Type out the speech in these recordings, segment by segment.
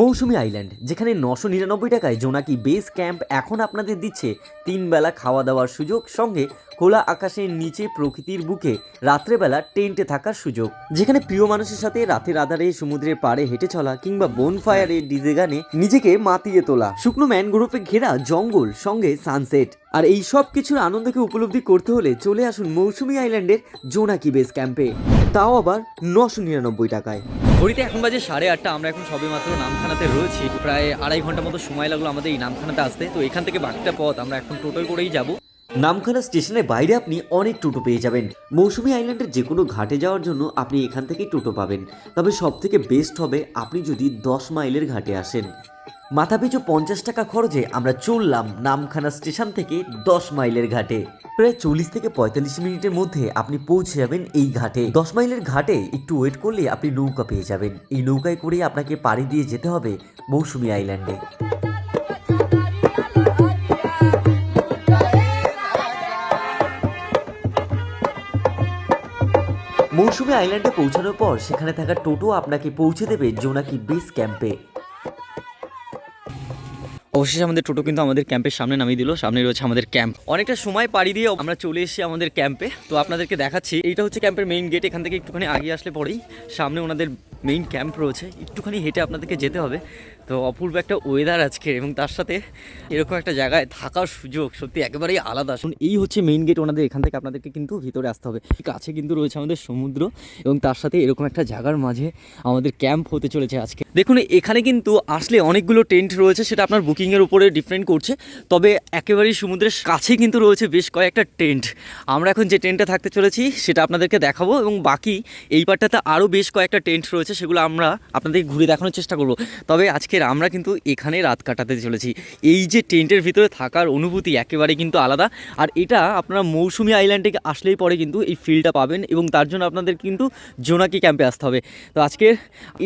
মৌসুমী island, যেখানে নশো নিরানব্বই টাকায় জোনাকি বেস ক্যাম্প এখন আপনাদের দিচ্ছে তিন বেলা খাওয়া দাওয়ার সুযোগ সঙ্গে খোলা আকাশের নিচে প্রকৃতির বুকে রাত্রেবেলা টেন্টে থাকার সুযোগ। যেখানে প্রিয় মানুষের সাথে রাতের আধারে সমুদ্রের পাড়ে হেঁটে চলা কিংবা বন ফায়ারে ডিজে গানে নিজেকে মাতিয়ে তোলা, শুকনো ম্যানগ্রোভে ঘেরা জঙ্গল, সঙ্গে সানসেট আর এই সব কিছুর আনন্দকে উপলব্ধি করতে হলে চলে আসুন মৌসুমী আইল্যান্ডের জোনাকি বেস ক্যাম্পে তাও আবার নশো নিরানব্বই টাকায়। ঘড়িতে এখন বাজে সাড়ে আটটা, আমরা এখন সবে মাত্র নামখানাতে রয়েছি। প্রায় আড়াই ঘণ্টা মতো সময় লাগল আমাদের এই নামখানাতে আসতে। তো এখান থেকে বাকিটা পথ, আমরা এখন টোটোয় করেই যাব। নামখানা স্টেশনের বাইরে আপনি অনেক টোটো পেয়ে যাবেন। মৌসুমী আইল্যান্ডের যে কোনো ঘাটে যাওয়ার জন্য আপনি এখান থেকেই টোটো পাবেন। তবে সব থেকে বেস্ট হবে আপনি যদি দশ মাইলের ঘাটে আসেন। মাথাপিছু পঞ্চাশ টাকা খরচে আমরা চললাম নামখানা স্টেশন থেকে দশ মাইলের ঘাটে। প্রায় চল্লিশ থেকে পঁয়তাল্লিশ মিনিটের মধ্যে আপনি পৌঁছে যাবেন এই ঘাটে। দশ মাইলের ঘাটে একটু ওয়েট করলে আপনি নৌকা পেয়ে যাবেন। এই নৌকায় করেই আপনাকে পাড়ি দিয়ে যেতে হবে মৌসুমী আইল্যান্ডে। মৌসুমী আইল্যান্ডে পৌঁছানোর পর সেখানে থাকা টোটো আপনাকে পৌঁছে দেবে জোনাকি বেস ক্যাম্পে। অবশেষে আমাদের টোটো কিন্তু আমাদের ক্যাম্পের সামনে নামিয়ে দিল। সামনে রয়েছে আমাদের ক্যাম্প। অনেকটা সময় পাড়ি দিয়ে আমরা চলে এসেছি আমাদের ক্যাম্পে। তো আপনাদেরকে দেখাচ্ছি, এইটা হচ্ছে ক্যাম্পের মেইন গেট এখান থেকে একটুখানি আগে আসলে পরেই সামনে ওনাদের মেইন ক্যাম্প রয়েছে। একটুখানি হেঁটে আপনাদেরকে যেতে হবে। তো অপূর্ব একটা ওয়েদার আজকে এবং তার সাথে এরকম একটা জায়গায় থাকার সুযোগ সত্যি একেবারেই আলাদা। শুন এই হচ্ছে মেইন গেট ওনাদের এখান থেকে আপনাদেরকে কিন্তু ভিতরে আসতে হবে। কাছে কিন্তু রয়েছে আমাদের সমুদ্র এবং তার সাথে এরকম একটা জায়গার মাঝে আমাদের ক্যাম্প হতে চলেছে আজকে। দেখুন এখানে কিন্তু আসলে অনেকগুলো টেন্ট রয়েছে সেটা আপনার বুকিংয়ের উপরে ডিফারেন্ট করছে। তবে একেবারেই সমুদ্রের কাছে কিন্তু রয়েছে বেশ কয়েকটা টেন্ট আমরা এখন যে টেন্টে থাকতে চলেছি সেটা আপনাদেরকে দেখাবো এবং বাকি এই পার্টটাতে আরও বেশ কয়েকটা টেন্ট রয়েছে সেগুলো আমরা আপনাদেরকে ঘুরে দেখানোর চেষ্টা করব। তবে আজকের আমরা কিন্তু এখানে রাত কাটাতে চলেছি। এই যে টেন্টের ভিতরে থাকার অনুভূতি একেবারে কিন্তু আলাদা। আর এটা আপনারা মৌসুমি আইল্যান্ডে আসলেই পরে কিন্তু এই ফিলটা পাবেন এবং তার জন্য আপনাদের কিন্তু জোনাকি ক্যাম্পে আসতে হবে। তো আজকের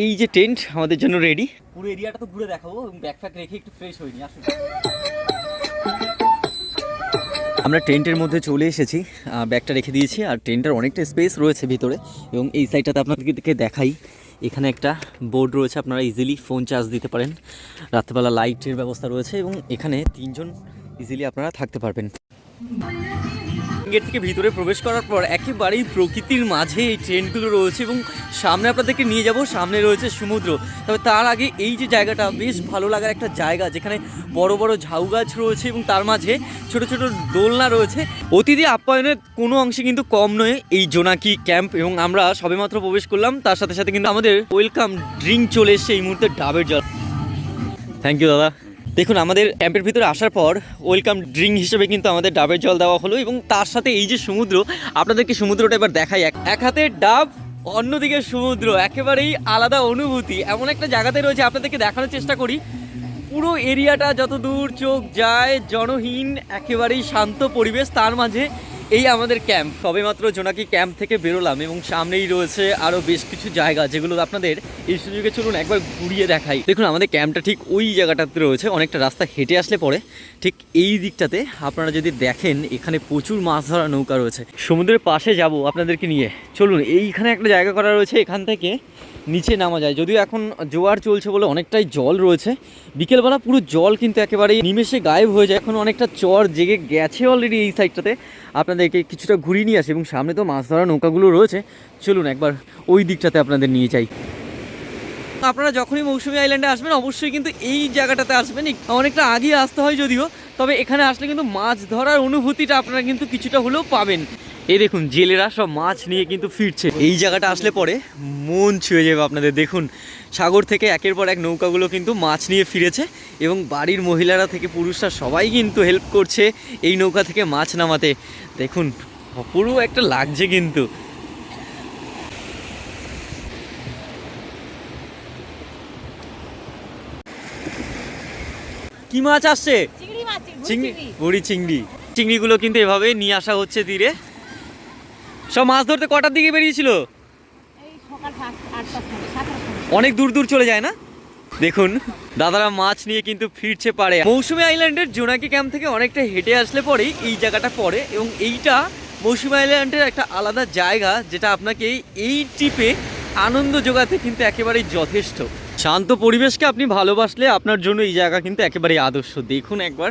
এই যে টেন্ট আমাদের জন্য রেডি পুরো এরিয়াটা তো ঘুরে দেখাবো এবং ব্যাকপ্যাক রেখে একটু ফ্রেশ নিই, আসুন। আমরা টেন্টের মধ্যে চলে এসেছি ব্যাগটা রেখে দিয়েছি, আর টেন্টের অনেকটা স্পেস রয়েছে ভিতরে। এবং এই সাইডটাতে আপনাদেরকে দেখাই। এখানে একটা বোর্ড রয়েছে, আপনারা ইজিলি ফোন চার্জ দিতে পারেন। রাত্রেবেলা লাইটের ব্যবস্থা রয়েছে এবং এখানে তিনজন ইজিলি আপনারা থাকতে পারবেন। গেট থেকে ভিতরে প্রবেশ করার পর একেবারেই প্রকৃতির মাঝে এই ট্রেনগুলো রয়েছে এবং সামনে আপনাদেরকে নিয়ে যাব। সামনে রয়েছে সমুদ্র। তবে তার আগে এই যে জায়গাটা, বেশ ভালো লাগার একটা জায়গা, যেখানে বড় বড় ঝাউ গাছ রয়েছে এবং তার মাঝে ছোট ছোট দোলনা রয়েছে। অতিথি আপ্যায়নের কোনো অংশে কিন্তু কম নয় এই জোনাকি ক্যাম্প এবং আমরা সবেমাত্র প্রবেশ করলাম। তার সাথে সাথে কিন্তু আমাদের ওয়েলকাম ড্রিঙ্ক চলে এসছে এই মুহূর্তে ডাবের জল। থ্যাংক ইউ দাদা। দেখুন, আমাদের ক্যাম্পের ভিতরে আসার পর ওয়েলকাম ড্রিঙ্ক হিসেবে কিন্তু আমাদের ডাবের জল দেওয়া হলো এবং তার সাথে এই যে সমুদ্র, আপনাদেরকে সমুদ্রটা এবার দেখাই। এক হাতে ডাব, অন্যদিকে সমুদ্র, একেবারেই আলাদা অনুভূতি। এমন একটা জায়গাতে রয়েছে, আপনাদেরকে দেখানোর চেষ্টা করি। পুরো এরিয়াটা যত দূর চোখ যায়, জনহীন, একেবারেই শান্ত পরিবেশ। তার মাঝে এই আমাদের ক্যাম্প সবেমাত্র জোনাকি ক্যাম্প থেকে বেরোলাম এবং সামনেই রয়েছে আরও বেশ কিছু জায়গা যেগুলো আপনাদের এই সুযোগে চলুন একবার ঘুরিয়ে দেখাই। দেখুন, আমাদের ক্যাম্পটা ঠিক ওই জায়গাটাতে রয়েছে, অনেকটা রাস্তা হেঁটে আসলে পরে। ঠিক এই দিকটাতে আপনারা যদি দেখেন, এখানে প্রচুর মাছ ধরা নৌকা রয়েছে। সমুদ্রের পাশে যাব আপনাদেরকে নিয়ে। চলুন, এইখানে একটা জায়গা করা রয়েছে, এখান থেকে নিচে নামা যায়। যদিও এখন জোয়ার চলছে বলে অনেকটাই জল রয়েছে। বিকেলবেলা পুরো জল কিন্তু একেবারে নিমেষে গায়েব হয়ে যায়। এখন অনেকটা চর জেগে গেছে অলরেডি এই সাইডটাতে আপনাদেরকে কিছুটা ঘুরিয়ে নিয়ে আসে এবং সামনে তো মাছ ধরা নৌকাগুলো রয়েছে। চলুন একবার ওই দিকটাতে আপনাদের নিয়ে যাই। আপনারা যখনই মৌসুমী আইল্যান্ডে আসবেন, অবশ্যই কিন্তু এই জায়গাটাতে আসবেন। অনেকটা আগে আসতে হয় যদিও। তবে এখানে আসলে কিন্তু মাছ ধরার অনুভূতিটা আপনারা কিন্তু কিছুটা হলেও পাবেন। এই দেখুন জেলেরা সব মাছ নিয়ে কিন্তু ফিরছে। এই জায়গাটা আসলে পরে মন ছুঁয়ে যাবে আপনাদের। দেখুন সাগর থেকে একের পর এক নৌকাগুলো কিন্তু মাছ নিয়ে ফিরেছে এবং বাড়ির মহিলারা থেকে পুরুষরা সবাই কিন্তু হেল্প করছে এই নৌকা থেকে মাছ নামাতে। দেখুন অপূর্ব একটা লাগছে কিন্তু। কি মাছ আসছে? চিংড়ি বড়ি চিংড়ি চিংড়িগুলো কিন্তু এভাবে নিয়ে আসা হচ্ছে তীরে। সব মাছ ধরতে কটার দিকে বেরিয়েছিল? অনেক দূর দূর চলে যায় না? দেখুন দাদারা মাছ নিয়ে কিন্তু ফিরছে পারে মৌসুমী আইল্যান্ডের জোনাকি ক্যাম্প থেকে অনেকটা হেঁটে আসলে পরেই এই জায়গাটা পড়ে এবং এইটা মৌসুমী আইল্যান্ডের একটা আলাদা জায়গা যেটা আপনাকে এই টিপে আনন্দ জোগাতে কিন্তু একেবারেই যথেষ্ট। শান্ত পরিবেশকে আপনি ভালোবাসলে আপনার জন্য এই জায়গা কিন্তু একেবারেই আদর্শ। দেখুন একবার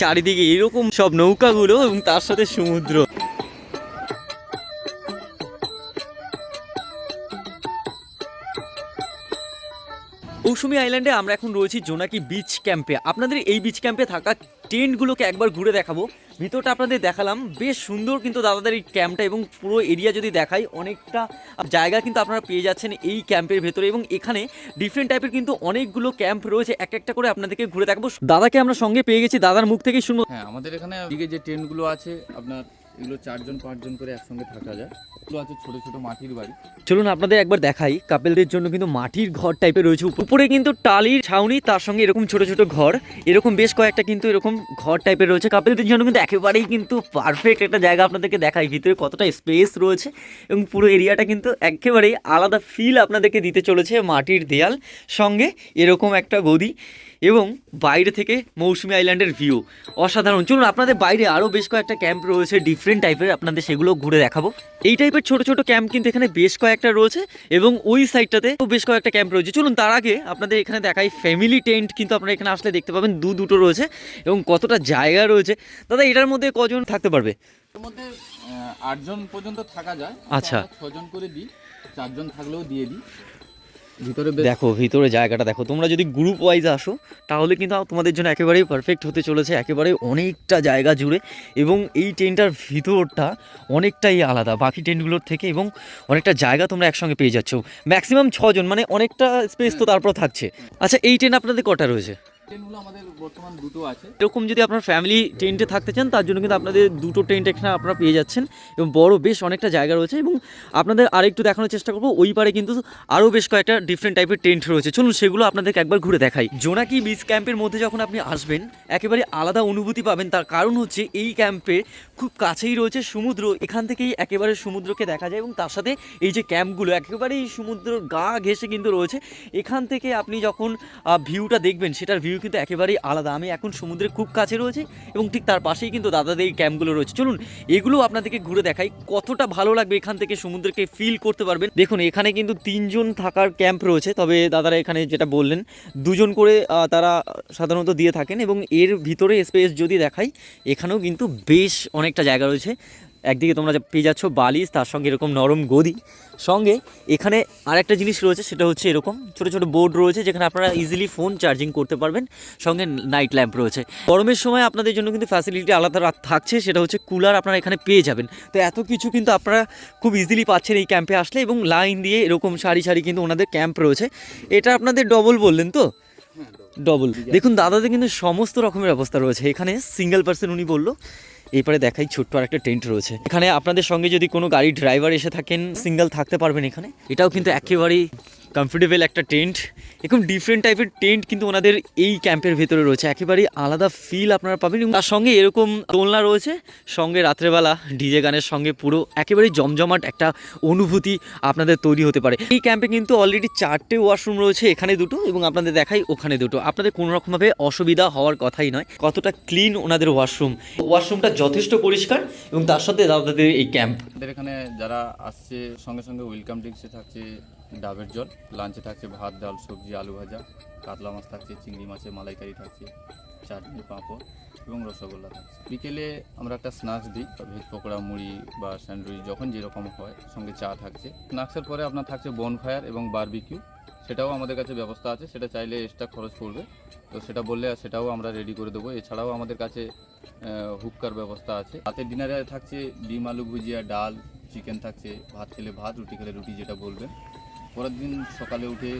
চারিদিকে এরকম সব নৌকাগুলো এবং তার সাথে সমুদ্র। মৌসুমি আইল্যান্ডে আমরা এখন রয়েছি জোনাকি বিচ ক্যাম্পে। আপনাদের এই বিচ ক্যাম্পে থাকা টেন্টগুলোকে একবার ঘুরে দেখাবো। ভিতরটা আপনাদের দেখালাম। বেশ সুন্দর কিন্তু দাদাদের এই ক্যাম্পটা এবং পুরো এরিয়া যদি দেখাই, অনেকটা জায়গা কিন্তু আপনারা পেয়ে যাচ্ছেন এই ক্যাম্পের ভেতরে এবং এখানে ডিফারেন্ট টাইপের কিন্তু অনেকগুলো ক্যাম্প রয়েছে। এক একটা করে আপনাদেরকে ঘুরে দেখাবো। দাদাকে আমরা সঙ্গে পেয়ে গেছি। দাদার মুখ থেকেই শুনব। হ্যাঁ আমাদের এখানে যে টেন্টগুলো আছে, আপনার এগুলো চারজন, পাঁচজন করে একসঙ্গে থাকা যায়। এগুলো আছে ছোট ছোট মাটির বাড়ি। চলুন আপনাদের একবার দেখাই, কাপেলদের জন্য কিন্তু মাটির ঘর টাইপের রয়েছে। উপরে কিন্তু টালির ছাউনি, তার সঙ্গে এরকম ছোট ছোট ঘর। এরকম বেশ কয়েকটা কিন্তু এরকম ঘর টাইপের রয়েছে। কাপেলদের জন্য কিন্তু একেবারেই কিন্তু পারফেক্ট একটা জায়গা আপনাদেরকে দেখাই। ভিতরে কতটা স্পেস রয়েছে এবং পুরো এরিয়াটা কিন্তু একেবারেই আলাদা ফিল আপনাদেরকে দিতে চলেছে মাটির দেয়াল সঙ্গে এরকম একটা গদি। এবং বাইরে থেকে মৌসুমী আইল্যান্ডের ভিউ অসাধারণ। চলুন আপনাদের বাইরে আরও বেশ কয়েকটা ক্যাম্প রয়েছে ডিফারেন্ট টাইপের আপনাদের সেগুলো ঘুরে দেখাবো। এই টাইপের ছোট ছোট ক্যাম্প কিন্তু এখানে বেশ কয়েকটা রয়েছে এবং ওই সাইডটাতে বেশ কয়েকটা ক্যাম্প রয়েছে। চলুন তার আগে আপনাদের এখানে দেখাই ফ্যামিলি টেন্ট কিন্তু আপনারা এখানে আসলে দেখতে পাবেন। দু দুটো রয়েছে এবং কতটা জায়গা রয়েছে। দাদা এটার মধ্যে কজন থাকতে পারবে? মধ্যে আটজন পর্যন্ত থাকা যায়। আচ্ছা। ছজন করে দিই চারজন থাকলেও দিয়ে দিই। ভিতরে দেখো ভিতরে জায়গাটা দেখো। তোমরা যদি গ্রুপ ওয়াইজ আসো তাহলে কিন্তু তোমাদের জন্য একেবারেই পারফেক্ট হতে চলেছে একেবারে অনেকটা জায়গা জুড়ে। এবং এই টেন্টটার ভিতরটা অনেকটাই আলাদা। বাকি টেন্টগুলোর থেকে এবং অনেকটা জায়গা তোমরা একসঙ্গে পেয়ে যাচ্ছ। ম্যাক্সিমাম ছজন মানে অনেকটা স্পেস তো তারপর থাকছে। আচ্ছা এই টেন্ট আপনাদের কটা রয়েছে? বর্তমান আছে। এরকম যদি আপনার ফ্যামিলি টেন্টে থাকতে চান, তার জন্য কিন্তু আপনাদের দুটো টেন্ট এখানে আপনারা পেয়ে যাচ্ছেন। এবং বড় বেশ অনেকটা জায়গা রয়েছে এবং আপনাদের আরেকটু দেখানোর চেষ্টা করব। ওই পারে কিন্তু আরও বেশ কয়েকটা ডিফারেন্ট টাইপের টেন্ট রয়েছে। চলুন সেগুলো আপনাদেরকে একবার ঘুরে দেখাই। জোনাকি বিচ ক্যাম্পের মধ্যে যখন আপনি আসবেন, একেবারে আলাদা অনুভূতি পাবেন। তার কারণ হচ্ছে এই ক্যাম্পে খুব কাছেই রয়েছে সমুদ্র। এখান থেকেই একেবারে সমুদ্রকে দেখা যায় এবং তার সাথে এই যে ক্যাম্পগুলো একেবারেই সমুদ্রের গা ঘেসে কিন্তু রয়েছে। এখান থেকে আপনি যখন ভিউটা দেখবেন, সেটার ভিউ কিন্তু একেবারেই আলাদা। আমি এখন সমুদ্রের খুব কাছে রয়েছে এবং ঠিক তার পাশেই কিন্তু দাদাদের এই ক্যাম্পগুলো রয়েছে। চলুন, এগুলো আপনাদেরকে ঘুরে দেখাই। কতটা ভালো লাগবে এখান থেকে সমুদ্রকে ফিল করতে পারবেন? দেখুন, এখানে কিন্তু তিনজন থাকার ক্যাম্প রয়েছে। তবে দাদারা এখানে যেটা বললেন, দুজন করে তারা সাধারণত দিয়ে থাকেন এবং এর ভিতরে স্পেস যদি দেখাই, এখানেও কিন্তু বেশ অনেকটা জায়গা রয়েছে। একদিকে তোমরা যা পেয়ে যাচ্ছ বালিশ তার সঙ্গে এরকম নরম গদি। সঙ্গে এখানে আরেকটা জিনিস রয়েছে সেটা হচ্ছে এরকম ছোট ছোট বোর্ড রয়েছে যেখানে আপনারা ইজিলি ফোন চার্জিং করতে পারবেন। সঙ্গে নাইট ল্যাম্প রয়েছে। গরমের সময় আপনাদের জন্য কিন্তু ফ্যাসিলিটি আলাদা থাকছে সেটা হচ্ছে কুলার আপনারা এখানে পেয়ে যাবেন। তো এত কিছু কিন্তু আপনারা খুব ইজিলি পাচ্ছেন এই ক্যাম্পে আসলে এবং লাইন দিয়ে এরকম সারি সারি কিন্তু ওনাদের ক্যাম্প রয়েছে। এটা আপনাদের ডবল বললেন তো? ডবল দেখুন দাদাদের কিন্তু সমস্ত রকমের ব্যবস্থা রয়েছে। এখানে সিঙ্গেল পার্সন উনি বলল। এরপরে দেখাই ছোট্ট আর একটা টেন্ট রয়েছে। এখানে আপনাদের সঙ্গে যদি কোনো গাড়ি ড্রাইভার এসে থাকেন, সিঙ্গেল থাকতে পারবেন এখানে। এটাও কিন্তু একেবারেই কমফোর্টেবল একটা টেন্ট এরকম ডিফারেন্ট টাইপের টেন্ট কিন্তু ওনাদের এই ক্যাম্পের ভেতরে রয়েছে। একেবারেই আলাদা ফিল আপনারা পাবেন এবং তার সঙ্গে এরকম দোলনা রয়েছে, সঙ্গে রাত্রেবেলা ডিজে গানের সঙ্গে পুরো একেবারেই জমজমাট একটা অনুভূতি আপনাদের তৈরি হতে পারে। এই ক্যাম্পে কিন্তু অলরেডি চারটে ওয়াশরুম রয়েছে, এখানে দুটো এবং আপনাদের দেখাই ওখানে দুটো। আপনাদের কোনো রকমভাবে অসুবিধা হওয়ার কথাই নয়, কতটা ক্লিন ওনাদের ওয়াশরুম ওয়াশরুমটা যথেষ্ট পরিষ্কার এবং তার সাথে দাদাদের এই ক্যাম্প আমাদের এখানে যারা আসছে, সঙ্গে সঙ্গে ওয়েলকাম ড্রিঙ্কসে থাকছে ডাবের জল, লাঞ্চে থাকছে ভাত, ডাল, সবজি, আলু ভাজা, কাতলা মাছ থাকছে, চিংড়ি মাছে মালাইকারি থাকছে, চাটনি, পাঁপড় এবং রসগোল্লা থাকছে। বিকেলে আমরা একটা স্ন্যাক্স দিই ভেজ পকোড়া, মুড়ি বা স্যান্ডউইচ, যখন যেরকম হয়, সঙ্গে চা থাকছে। স্ন্যাক্সের পরে আপনার থাকছে বনফায়ার এবং বারবিকিউ সেটাও আমাদের কাছে ব্যবস্থা আছে, সেটা চাইলে এক্সট্রা খরচ পড়বে। তো সেটা বললে সেটাও আমরা রেডি করে দেবো। এছাড়াও আমাদের কাছে হুক্কার ব্যবস্থা আছে। রাতের ডিনারে থাকছে ডিম, আলু ভুজিয়া, ডাল চিকেন থাকছে, ভাত খেলে ভাত, রুটি খেলে রুটি, যেটা বলবেন। পরের দিন সকালে উঠে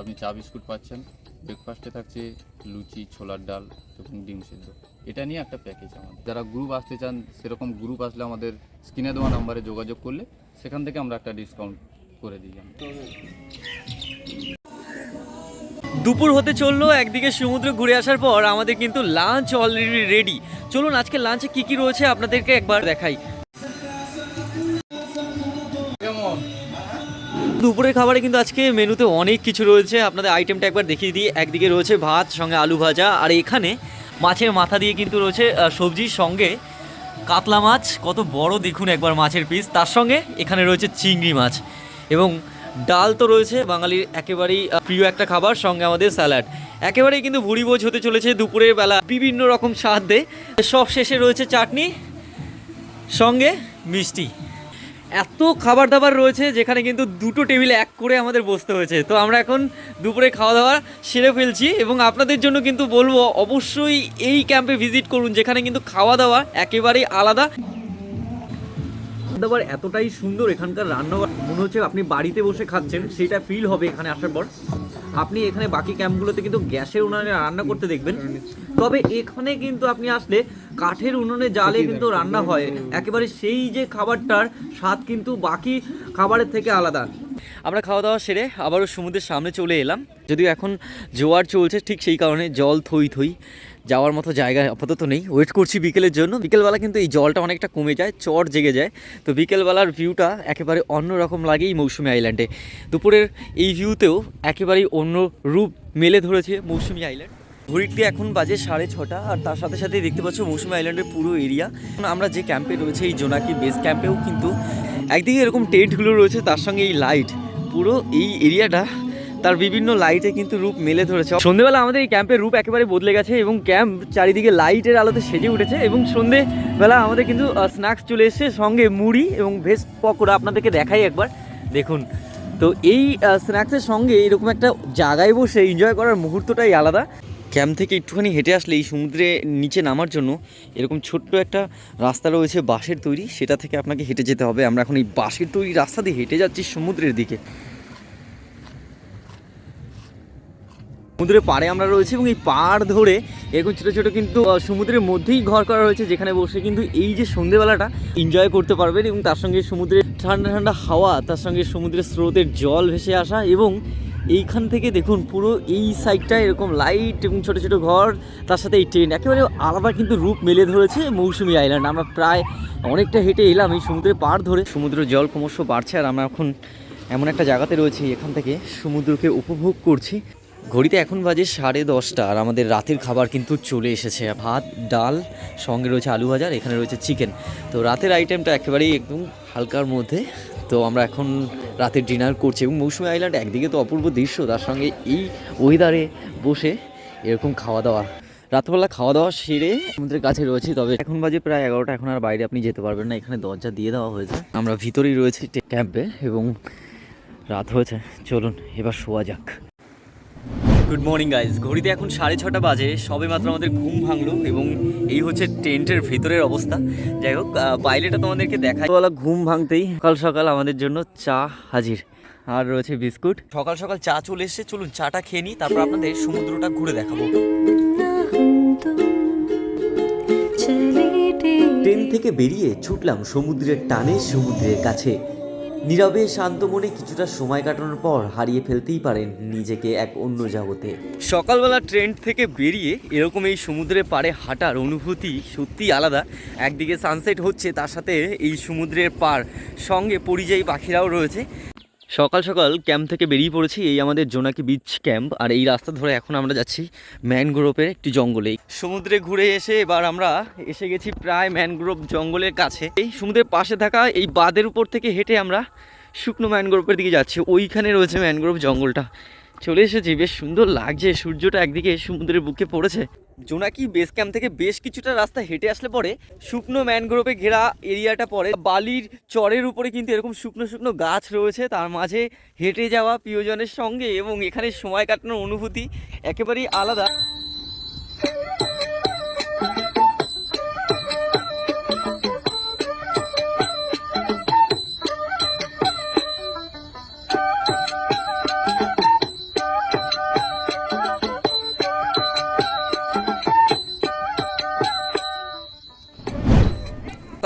আপনি চা বিস্কুট পাচ্ছেন। ব্রেকফাস্টে থাকছে লুচি, ছোলার ডাল এবং ডিম সিদ্ধ। এটা নিয়ে একটা প্যাকেজ আমাদের। যারা গ্রুপ আসতে চান, সেরকম গ্রুপ আসলে আমাদের স্ক্রিনে দেওয়া নাম্বারে যোগাযোগ করলে সেখান থেকে আমরা একটা ডিসকাউন্ট করে দিই দুপুর হতে চলল, একদিকে সমুদ্র ঘুরে আসার পর আমাদের কিন্তু লাঞ্চ অলরেডি রেডি চলুন আজকে লাঞ্চে কি কি রয়েছে আপনাদেরকে একবার দেখাই। দুপুরের খাবারে কিন্তু আজকে মেনুতে অনেক কিছু রয়েছে। আপনাদের আইটেমটা একবার দেখিয়ে দিই। একদিকে রয়েছে ভাত, সঙ্গে আলু ভাজা, আর এখানে মাছের মাথা দিয়ে কিন্তু রয়েছে সবজির সঙ্গে কাতলা মাছ। কত বড় দেখুন একবার মাছের পিস তার সঙ্গে এখানে রয়েছে চিংড়ি মাছ। এবং ডাল তো রয়েছে, বাঙালির একেবারেই প্রিয় একটা খাবার, সঙ্গে আমাদের স্যালাড। একেবারেই কিন্তু ভুড়ি ভোজ হতে চলেছে দুপুরের বেলা বিভিন্ন রকম স্বাদ। দেয় সব শেষে রয়েছে চাটনি, সঙ্গে মিষ্টি। এত খাবার দাবার রয়েছে যেখানে কিন্তু দুটো টেবিলে এক করে আমাদের বসতে হয়েছে। তো আমরা এখন দুপুরে খাওয়া দাওয়া সেরে ফেলছি এবং আপনাদের জন্য কিন্তু বলব, অবশ্যই এই ক্যাম্পে ভিজিট করুন, যেখানে কিন্তু খাওয়া দাওয়া একেবারেই আলাদা। দাবার এতটাই সুন্দর এখানকার রান্নাঘর। মনে হচ্ছে আপনি বাড়িতে বসে খাচ্ছেন, সেটা ফিল হবে এখানে আসার পর। আপনি এখানে বাকি ক্যাম্পগুলোতে কিন্তু গ্যাসের উনুনে রান্না করতে দেখবেন। তবে এখানে কিন্তু আপনি আসলে কাঠের উনুনে জালে কিন্তু রান্না হয়। একেবারে সেই যে খাবারটার স্বাদ কিন্তু বাকি খাবারের থেকে আলাদা। আমরা খাওয়া দাওয়া সেরে আবারও সমুদ্রের সামনে চলে এলাম। যদিও এখন জোয়ার চলছে, ঠিক সেই কারণে জল থই থই যাওয়ার মতো জায়গা আপাতত নেই। ওয়েট করছি বিকেলের জন্য। বিকেলবেলা কিন্তু এই জলটা অনেকটা কমে যায় চট জেগে যায়। তো বিকেলবেলার ভিউটা একেবারে অন্য রকম লাগে এই মৌসুমি আইল্যান্ডে দুপুরের এই ভিউতেও একেবারেই অন্য রূপ মেলে ধরেছে মৌসুমি আইল্যান্ড ঘড়িটি এখন বাজে সাড়ে ছটা, আর তার সাথে সাথে দেখতে পাচ্ছ মৌসুমি আইল্যান্ডের পুরো এরিয়া আমরা যে ক্যাম্পে রয়েছে, এই জোনাকি বেস ক্যাম্পেও কিন্তু একদিকে এরকম টেন্টগুলো রয়েছে, তার সঙ্গে এই লাইট পুরো এই এরিয়াটা তার বিভিন্ন লাইটে কিন্তু রূপ মেলে ধরেছে। সন্ধেবেলা আমাদের এই ক্যাম্পের রূপ একেবারে বদলে গেছে এবং ক্যাম্প চারিদিকে লাইটের আলোতে সেজে উঠেছে এবং সন্ধেবেলা আমাদের কিন্তু স্ন্যাক্স চলে এসেছে, সঙ্গে মুড়ি এবং ভেজ পকোড়া আপনাদেরকে দেখাই একবার। দেখুন, তো এই স্ন্যাক্সের সঙ্গে এরকম একটা জায়গায় বসে এনজয় করার মুহূর্তটাই আলাদা। ক্যাম্প থেকে একটুখানি হেঁটে আসলে এই সমুদ্রে নিচে নামার জন্য এরকম ছোট্ট একটা রাস্তা রয়েছে বাঁশের তৈরি, সেটা থেকে আপনাকে হেঁটে যেতে হবে। আমরা এখন এই বাঁশের তৈরি রাস্তা দিয়ে হেঁটে যাচ্ছি সমুদ্রের দিকে। সমুদ্রের পাড়ে আমরা রয়েছি এবং এই পাড় ধরে এরকম ছোটো ছোটো কিন্তু সমুদ্রের মধ্যেই ঘর করা রয়েছে, যেখানে বসে কিন্তু এই যে সন্ধেবেলাটা এনজয় করতে পারবেন এবং তার সঙ্গে সমুদ্রের ঠান্ডা ঠান্ডা হাওয়া, তার সঙ্গে সমুদ্রের স্রোতের জল ভেসে আসা এবং এইখান থেকে দেখুন, পুরো এই সাইডটা এরকম লাইট এবং ছোটো ছোটো ঘর, তার সাথে এই ট্রেন একেবারে আলাদা কিন্তু রূপ মেলে ধরেছে মৌসুমি আইল্যান্ড আমরা প্রায় অনেকটা হেঁটে এলাম এই সমুদ্রের পাড় ধরে। সমুদ্রের জল ক্রমশ বাড়ছে আর আমরা এখন এমন একটা জায়গাতে রয়েছি, এখান থেকে সমুদ্রকে উপভোগ করছি। ঘড়িতে এখন বাজে সাড়ে দশটা আর আমাদের রাতের খাবার কিন্তু চলে এসেছে। ভাত, ডাল, সঙ্গে রয়েছে আলু ভাজার এখানে রয়েছে চিকেন তো রাতের আইটেমটা একেবারেই একদম হালকার মধ্যে তো আমরা এখন রাতের ডিনার করছি এবং মৌসুমি আইল্যান্ড একদিকে তো অপূর্ব দৃশ্য, তার সঙ্গে এই ওয়েদারে বসে এরকম খাওয়া দাওয়া। রাতবেলা খাওয়া দাওয়া সেরে আমাদের কাছে রয়েছে, তবে এখন বাজে প্রায় এগারোটা, এখন আর বাইরে আপনি যেতে পারবেন না, এখানে দরজা দিয়ে দেওয়া হয়েছে। আমরা ভিতরেই রয়েছি ক্যাম্পে এবং রাত হয়েছে, চলুন এবার শোয়া যাক। গুড মর্নিং গাইজ ঘড়িতে এখন সাড়ে ছটা বাজে। সবে মাত্র আমাদের ঘুম ভাঙলো এবং এই হচ্ছে টেন্টের ভেতরের অবস্থা। যাই হোক বাইরেটা তোমাদেরকে দেখাই। বলা ঘুম ভাঙতেই সকাল সকাল আমাদের জন্য চা হাজির। আর রয়েছে বিস্কুট। সকাল সকাল চা চলে এসেছে। চলুন চাটা খেয়ে নিই, তারপর আপনাদের সমুদ্রটা ঘুরে দেখাবো। ট্রেন থেকে বেরিয়ে ছুটলাম সমুদ্রের টানে সমুদ্রের কাছে। নীরবে শান্ত মনে কিছুটা সময় কাটানোর পর হারিয়ে ফেলতেই পারেন নিজেকে এক অন্য জগতে। সকালবেলা ট্রেন থেকে বেরিয়ে এরকম এই সমুদ্রের পাড়ে হাঁটার অনুভূতি সত্যিই আলাদা। একদিকে সানসেট হচ্ছে, তার সাথে এই সমুদ্রের পাড়। সঙ্গে পরিযায়ী পাখিরাও রয়েছে। সকাল সকাল ক্যাম্প থেকে বেরিয়ে পড়েছি, এই আমাদের জোনাকি বিচ ক্যাম্প আর এই রাস্তা ধরে এখন আমরা যাচ্ছি ম্যানগ্রোভের একটি জঙ্গলে। সমুদ্রে ঘুরে এসে এবার আমরা এসে গেছি প্রায় ম্যানগ্রোভ জঙ্গলের কাছে। এই সমুদ্রের পাশে থাকা এই বাঁধের উপর থেকে হেঁটে আমরা শুকনো ম্যানগ্রোভের দিকে যাচ্ছি। ওইখানে রয়েছে ম্যানগ্রোভ জঙ্গলটা। চলে এসেছি, বেশ সুন্দর লাগছে, সূর্যটা একদিকে সমুদ্রের বুকে পড়েছে। জোনাকি বেস ক্যাম্প থেকে বেশ কিছুটা রাস্তা হেঁটে আসলে পরে শুকনো ম্যানগ্রোভে ঘেরা এরিয়াটা পড়ে বালির চরের উপরে কিন্তু এরকম শুকনো শুকনো গাছ রয়েছে। তার মাঝে হেঁটে যাওয়া প্রিয়জনের সঙ্গে এবং এখানে সময় কাটানোর অনুভূতি একেবারেই আলাদা।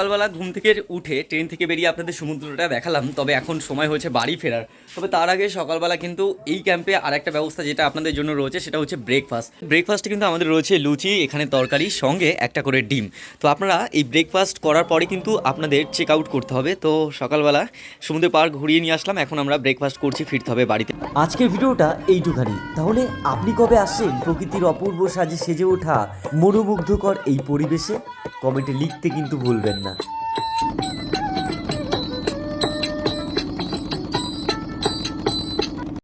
সকালবেলা ঘুম থেকে উঠে ট্রেন থেকে বেরিয়ে আপনাদের সমুদ্রটা দেখালাম, তবে এখন সময় হয়েছে বাড়ি ফেরার। তবে তার আগে সকালবেলা কিন্তু এই ক্যাম্পে আর একটা ব্যবস্থা যেটা আপনাদের জন্য রয়েছে, সেটা হচ্ছে ব্রেকফাস্ট ব্রেকফাস্টে কিন্তু আমাদের রয়েছে লুচি, এখানে তরকারি, সঙ্গে একটা করে ডিম। তো আপনারা এই ব্রেকফাস্ট করার পরে কিন্তু আপনাদের চেক আউট করতে হবে। তো সকালবেলা সমুদ্র পার্ক ঘুরিয়ে নিয়ে আসলাম, এখন আমরা ব্রেকফাস্ট করছি, ফিরতে হবে বাড়িতে। আজকের ভিডিওটা এইটুখানি। তাহলে আপনি কবে আসছেন? প্রকৃতির অপূর্ব সাজে সেজে ওঠা মনোমুগ্ধকর এই পরিবেশে? কমেন্টে লিখতে কিন্তু ভুলবেন না।